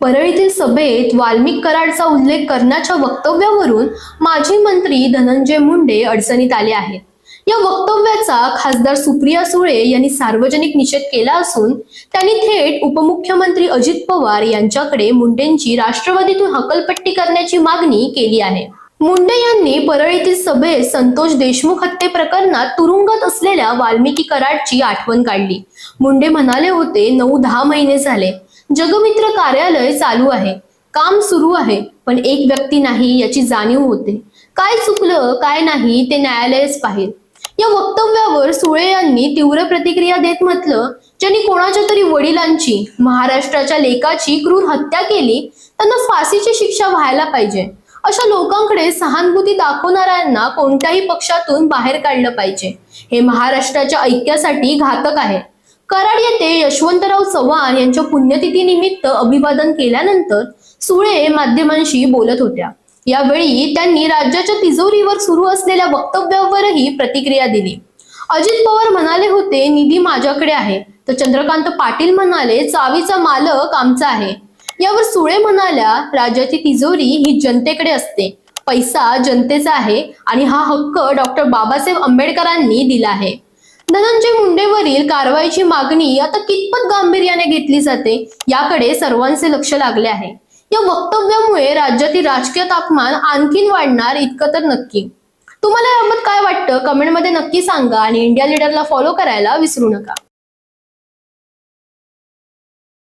परळीतील सभेत वाल्मिक कराडचा उल्लेख करण्याच्या वक्तव्यावरून माजी मंत्री धनंजय मुंडे अडचणीत आले आहेत. या वक्तव्याचा खासदार सुप्रिया सुळे यांनी सार्वजनिक निषेध केला असून त्यांनी थेट उपमुख्यमंत्री अजित पवार यांच्याकडे मुंडेंची राष्ट्रवादीतून हकलपट्टी करण्याची मागणी केली आहे. मुंडे यांनी परळीतील सभेत संतोष देशमुख हत्ये प्रकरणात तुरुंगात असलेल्या वाल्मिकी कराडची आठवण काढली. मुंडे म्हणाले होते नऊ दहा महिने झाले. जगमित्र कार्यालय चालू आहे. काम सुरू आहे पण एक व्यक्ती नाही याची जाणीव होते. काय चुकलं काय नाही ते न्यायालयच पाहिल. या वक्तव्यावर सुळे यांनी तीव्र प्रतिक्रिया देत म्हटलं ज्यांनी कोणाच्या तरी वडिलांची महाराष्ट्राच्या लेखाची क्रूर हत्या केली त्यांना फाशीची शिक्षा व्हायला पाहिजे. अशा लोकांकडे सहानुभूती दाखवणाऱ्यांना कोणत्याही पक्षातून बाहेर काढलं पाहिजे. हे महाराष्ट्राच्या ऐक्यासाठी घातक आहे. कराड येथे यशवंतराव चव्हाण यांच्या पुण्यतिथीनिमित्त अभिवादन केल्यानंतर सुळे माध्यमांशी बोलत होत्या. यावेळी त्यांनी राज्याच्या तिजोरीवर सुरू असलेल्या वक्तव्यावरही प्रतिक्रिया दिली. अजित पवार म्हणाले होते निधी माझ्याकडे आहे. तर चंद्रकांत पाटील म्हणाले चावीचा मालक आमचा आहे. यावर सुळे म्हणाल्या राज्याची तिजोरी ही जनतेकडे असते. पैसा जनतेचा आहे आणि हा हक्क डॉक्टर बाबासाहेब आंबेडकरांनी दिला आहे. धनंजय मुंडेवरील कारवाईची मागणी आता कितपत गांभीर्याने घेतली जाते याकडे सर्वांचे लक्ष लागले आहे. या वक्तव्यामुळे राज्यातील राजकीय तापमान आणखीन वाढणार इतकं तर नक्की. तुम्हाला याबाबत काय वाटतं? कमेंटमध्ये नक्की सांगा आणि इंडिया लीडरला फॉलो करायला विसरू नका.